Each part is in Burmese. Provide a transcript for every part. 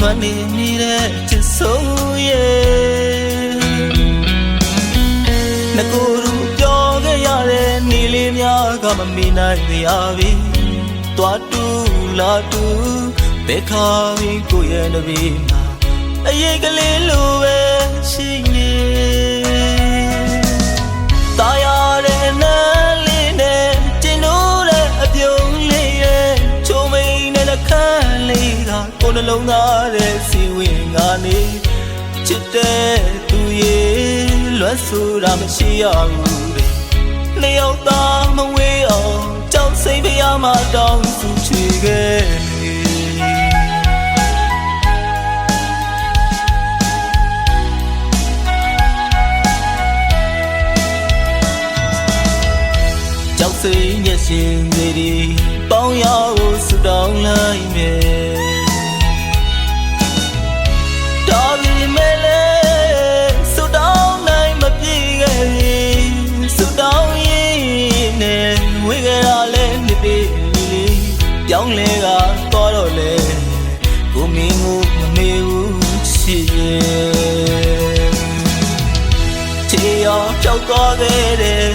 လွမ်းနေမိတဲ့ချစ်ဆုံးရဲ့ငကိုရူပြောခဲ့ရတဲ့နေလေးများကမမီနိုင်ရပြီတွားတူလာတူဘယ်ခါရင်ကိုရဲ့နဘေးမှာအရေးကလေးလို ကကိုယ်နှလုံးသားတဲ့စီဝင်ကနေချစ်တဲ့သူရဲ့လွတ်ဆိုတာမရှိရဘူးတဲ့နှစ်ယောက်သားမဝေးအောင်ကြောက်စိတ်ဖျားမှတောင်းစုချေခဲ့နေကြောက်စိတ်မျက်ရှင်တွေဒီပေါင်းရဖို့ဆူတောင်းလိုက်မယ် ပြောင်းလဲကတော့တော့လေကိုမင်းကိုမမေဘူးချစ်ရဲ့ချေရောကြောက်သွားခဲ့တယ်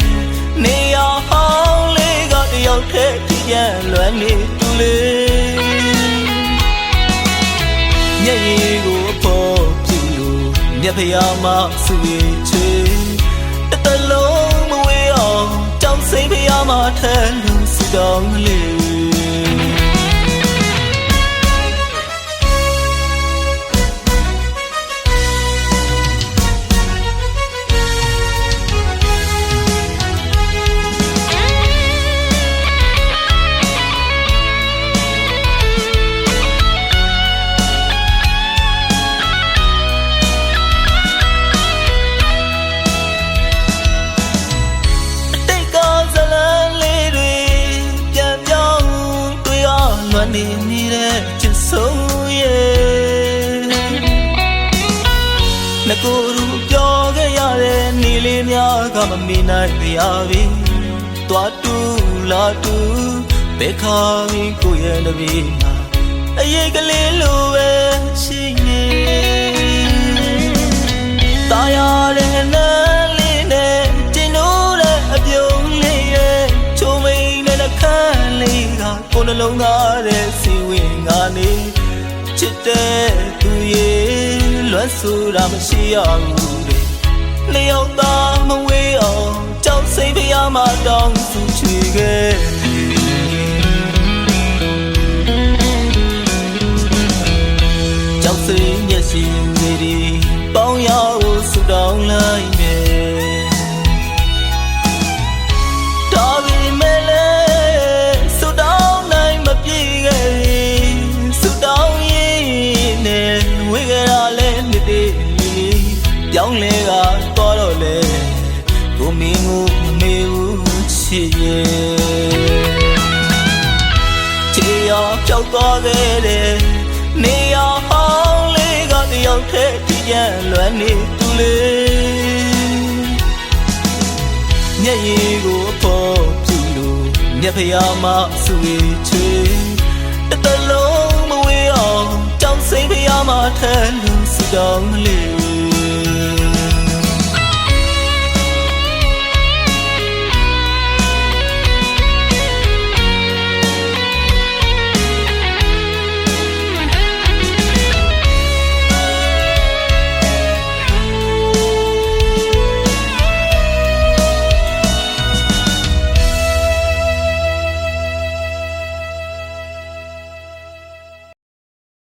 နေရဟောင်းလေးကတယောက်တည်းကြည်ပြန်လွမ်းနေတူလေးမျက်ရည်ကိုအဖို့ပြုလို့မျက်ဖျားမှဆူရချေတစ်တလုံးမဝေးအောင်ကြောက်စိတ်ဖျားမှထဲလို့စတောင်းလေး လွမ်းနေနေတဲ့ချစ်ဆုံးရဲ့ငကိုယ်ရူပြောခဲ့ရတဲ့နေလေးများကမမီနိုင်ရပြီတွားတူလာတူဘယ်ခါပြီးကိုရဲ့နဘေးမှာအရေးကလေးလို နှလုံးသားတဲ့စီဝင်ကနေချစ်တဲ့သူရဲ့လွတ်ဆိုတာမရှိရဘူးလေလျောက်သားမဝေးအောင်ကြောက်စိတ်ဖျားမှတောင်းစုချေခဲ့ ဘူးချစ်ရဲ့ချေရောကြောက်သွားခဲ့တယ်နေရဟောင်းလေးကတယောက်တည်းကြည်ပြန်လွမ်းနေသူလေးမျက်ရည်ကိုအဖို့ပြုလို့မျက်ဖျားမှဆူရချေတစ်တလုံးမဝေးအောင်ကြောက်စိတ်ဖျားမှထဲလို့စတောင်းလေး